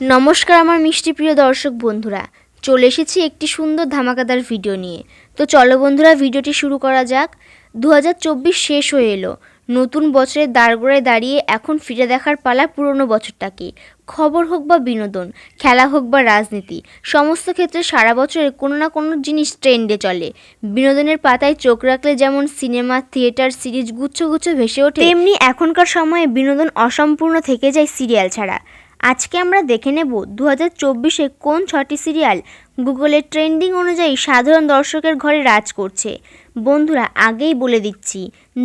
নমস্কার আমার মিষ্টি প্রিয় দর্শক বন্ধুরা। চলে এসেছি একটি সুন্দর ধামাকাদার ভিডিও নিয়ে। তো চলো বন্ধুরা ভিডিওটি শুরু করা যাক। দু হাজার চব্বিশ শেষ হয়ে এলো। নতুন বছরের দাঁড়গোড়ায় দাঁড়িয়ে এখন ফিরে দেখার পালা পুরনো বছরটাকে। খবর হোক বা বিনোদন, খেলা হোক বা রাজনীতি, সমস্ত ক্ষেত্রে সারা বছরের কোনো না কোনো জিনিস ট্রেন্ডে চলে। বিনোদনের পাতায় চোখ রাখলে যেমন সিনেমা থিয়েটার সিরিজ গুচ্ছ গুচ্ছ ভেসে ওঠে, তেমনি এখনকার সময়ে বিনোদন অসম্পূর্ণ থেকে যায় সিরিয়াল ছাড়া। আজকে আমরা দেখে নেব দু হাজার চব্বিশে কোন ছটি সিরিয়াল গুগলের ট্রেন্ডিং অনুযায়ী সাধারণ দর্শকের ঘরে রাজ করছে। বন্ধুরা, আগেই বলে দিচ্ছি,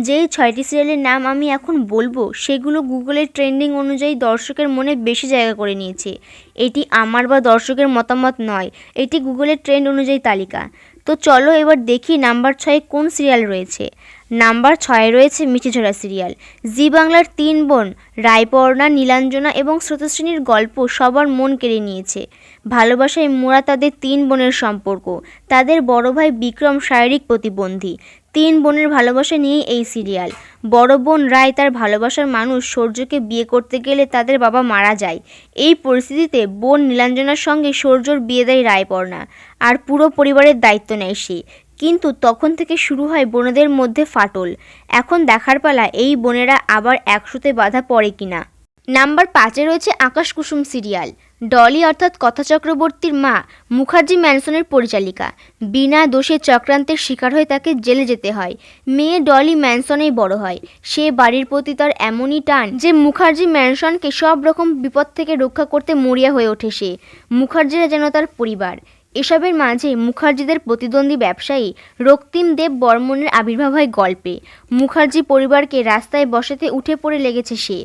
যেই ছয়টি সিরিয়ালের নাম আমি এখন বলব, সেগুলো গুগলের ট্রেন্ডিং অনুযায়ী দর্শকের মনে বেশি জায়গা করে নিয়েছে। এটি আমার বা দর্শকের মতামত নয়, এটি গুগলের ট্রেন্ড অনুযায়ী তালিকা। তো চলো এবার দেখি নাম্বার ছয়ে কোন সিরিয়াল রয়েছে। নাম্বার ছয়ে রয়েছে মিঠিঝরা সিরিয়াল। জি বাংলার তিন বোন, রায়পর্ণা, নীলাঞ্জনা এবং শ্রোতশ্রেণীর গল্প সবার মন কেড়ে নিয়েছে। ভালোবাসায় মোড়া তাদের তিন বোনের সম্পর্ক। তাদের বড় ভাই বিক্রম শারীরিক প্রতিবন্ধী। তিন বোনের ভালোবাসা নিয়েই এই সিরিয়াল। বড় বোন রায় তার ভালোবাসার মানুষ সূর্যকে বিয়ে করতে গেলে তাদের বাবা মারা যায়। এই পরিস্থিতিতে বোন নীলাঞ্জনার সঙ্গে সূর্যর বিয়ে দেয় রায়পর্ণা। আর পুরো পরিবারের দায়িত্ব নেয় সে। কিন্তু তখন থেকে শুরু হয় বোনেদের মধ্যে ফাটল। এখন দেখার পালা এই বোনেরা আবার একসাথে বাধা পড়ে কিনা। নাম্বার পাঁচে রয়েছে আকাশ কুসুম সিরিয়াল। ডলি অর্থাৎ কথা চক্রবর্তীর মা মুখার্জি ম্যানসনের পরিচালিকা। বিনা দোষে চক্রান্তের শিকার হয়ে তাকে জেলে যেতে হয়। মেয়ে ডলি ম্যানসনেই বড় হয়। সে বাড়ির প্রতি তার এমনই টান যে মুখার্জি ম্যানসনকে সব রকম বিপদ থেকে রক্ষা করতে মরিয়া হয়ে ওঠে সে। মুখার্জিরা যেন তার পরিবার। এসবের মাঝে মুখার্জিদের প্রতিদ্বন্দ্বী ব্যবসায়ী রক্তিম দেব বর্মনের আবির্ভাব হয় গল্পে। মুখার্জি পরিবারকে রাস্তায় বসাতে উঠে পড়ে লেগেছে সে।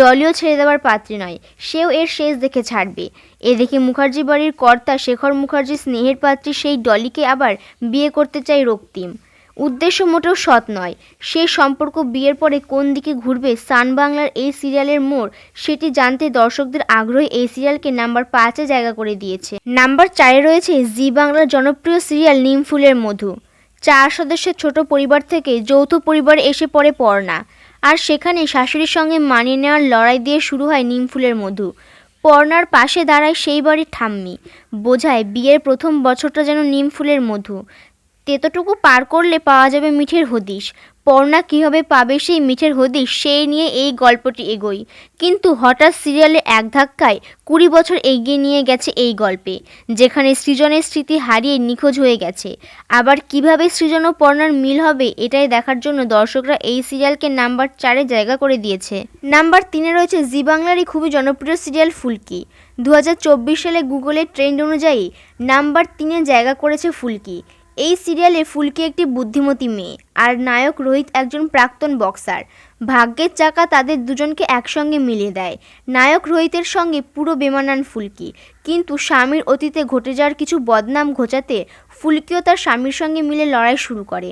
ডলিও ছেড়ে দেওয়ার পাত্রী নয়, সেও এর শেষ দেখে ছাড়বে। এদিকে মুখার্জি বাড়ির কর্তা শেখর মুখার্জির স্নেহের পাত্রী সেই ডলিকে আবার বিয়ে করতে চায় রক্তিম। উদ্দেশ্য মোটেও সৎ নয়। সেই সম্পর্ক বিয়ের পরে কোন দিকে ঘুরবে, সান বাংলার এই সিরিয়ালের মোড়, সেটি জানতে দর্শকদের আগ্রহে এই সিরিয়ালকে নাম্বার পাঁচে জায়গা করে দিয়েছে। নাম্বার চারে রয়েছে জি বাংলার জনপ্রিয় সিরিয়াল নিমফুলের মধু। চার সদস্যের ছোট পরিবার থেকে যৌথ পরিবার এসে পড়ে পড়না আর সেখানে শাশুড়ির সঙ্গে মানিয়ে নেওয়ার লড়াই দিয়ে শুরু হয় নিমফুলের মধু। পর্ণার পাশে দাঁড়ায় সেই বাড়ির ঠাম্মি। বোঝায় বিয়ের প্রথম বছরটা যেন নিমফুলের মধু। তেতটুকু পার করলে পাওয়া যাবে মিঠের হদিশ। পর্ণা কীভাবে পাবে সেই মিঠের হদিশ, সেই নিয়ে এই গল্পটি এগোই। কিন্তু হঠাৎ সিরিয়ালে এক ধাক্কায় কুড়ি বছর এগিয়ে নিয়ে গেছে এই গল্পে, যেখানে সৃজনের স্মৃতি হারিয়ে নিখোঁজ হয়ে গেছে। আবার কীভাবে সৃজন ও পর্ণার মিল হবে এটাই দেখার জন্য দর্শকরা এই সিরিয়ালকে নাম্বার চারে জায়গা করে দিয়েছে। নাম্বার তিনে রয়েছে জি বাংলারই খুবই জনপ্রিয় সিরিয়াল ফুলকি। দু হাজার চব্বিশ সালে গুগলের ট্রেন্ড অনুযায়ী নাম্বার তিনে জায়গা করেছে ফুলকি। এই সিরিয়ালে ফুলকি একটি বুদ্ধিমতী মেয়ে, আর নায়ক রোহিত একজন প্রাক্তন বক্সার। ভাগ্যের চাকা তাদের দুজনকে একসঙ্গে মিলিয়ে দেয়। নায়ক রোহিতের সঙ্গে পুরো বেমানান ফুলকি, কিন্তু স্বামীর অতীতে ঘটে যাওয়ার কিছু বদনাম ঘোচাতে ফুলকিও তার স্বামীর সঙ্গে মিলে লড়াই শুরু করে।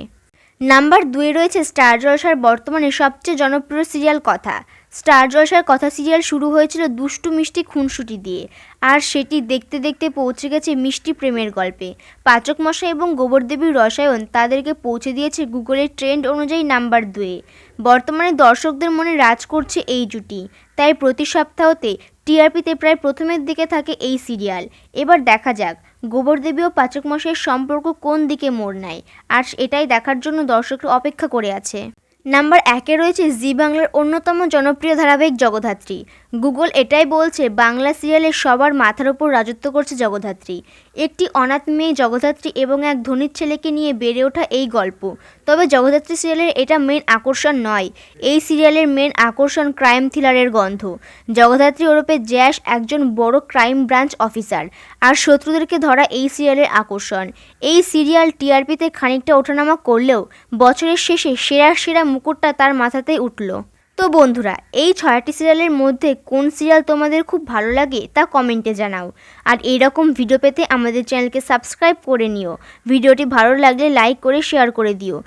নাম্বার দুয়ে রয়েছে স্টার জলসার বর্তমানে সবচেয়ে জনপ্রিয় সিরিয়াল কথা। স্টার জলসার কথা সিরিয়াল শুরু হয়েছিল দুষ্টু মিষ্টি খুনসুটি দিয়ে। আর সেটি দেখতে দেখতে পৌঁছে গেছে মিষ্টি প্রেমের গল্পে। পাচক মশাই এবং গোবরদেবীর রসায়ন তাদেরকে পৌঁছে দিয়েছে গুগলের ট্রেন্ড অনুযায়ী নাম্বার দুয়ে। বর্তমানে দর্শকদের মনে রাজ করছে এই জুটি। তাই প্রতি সপ্তাহতে টিআরপিতে প্রায় প্রথমের দিকে থাকে এই সিরিয়াল। এবার দেখা যাক, গোবরদেবী ও পাচক মশাইয়ের সম্পর্ক কোন দিকে মোড় নেয়। আর এটাই দেখার জন্য দর্শকরা অপেক্ষা করে আছে। নাম্বার একে রয়েছে জি বাংলার অন্যতম জনপ্রিয় ধারাবাহিক জগদ্ধাত্রী। গুগল এটাই বলছে, বাংলা সিরিয়ালে সবার মাথার ওপর রাজত্ব করছে জগদ্ধাত্রী একটি অনাথ মেয়ে জগদ্ধাত্রী এবং এক ধনীর ছেলেকে নিয়ে বেড়ে ওঠা এই গল্প। তবে জগদ্ধাত্রী সিরিয়ালের এটা মেন আকর্ষণ নয়। এই সিরিয়ালের মেন আকর্ষণ ক্রাইম থ্রিলারের গন্ধ। জগদ্ধাত্রী ওরূপে জ্যাশ একজন বড় ক্রাইম ব্রাঞ্চ অফিসার আর শত্রুদেরকে ধরা এই সিরিয়ালের আকর্ষণ। এই সিরিয়াল টিআরপিতে খানিকটা ওঠানামা করলেও বছরের শেষে সেরা সেরা মুকুটটা তার মাথাতেই উঠল। তো বন্ধুরা, এই ছয়টি সিরিয়ালের মধ্যে কোন সিরিয়াল তোমাদের খুব ভালো লাগে তা কমেন্টে জানাও। আর এইরকম ভিডিও পেতে আমাদের চ্যানেলকে সাবস্ক্রাইব করে নিও। ভিডিওটি ভালো লাগলে লাইক করে, শেয়ার করে দিও।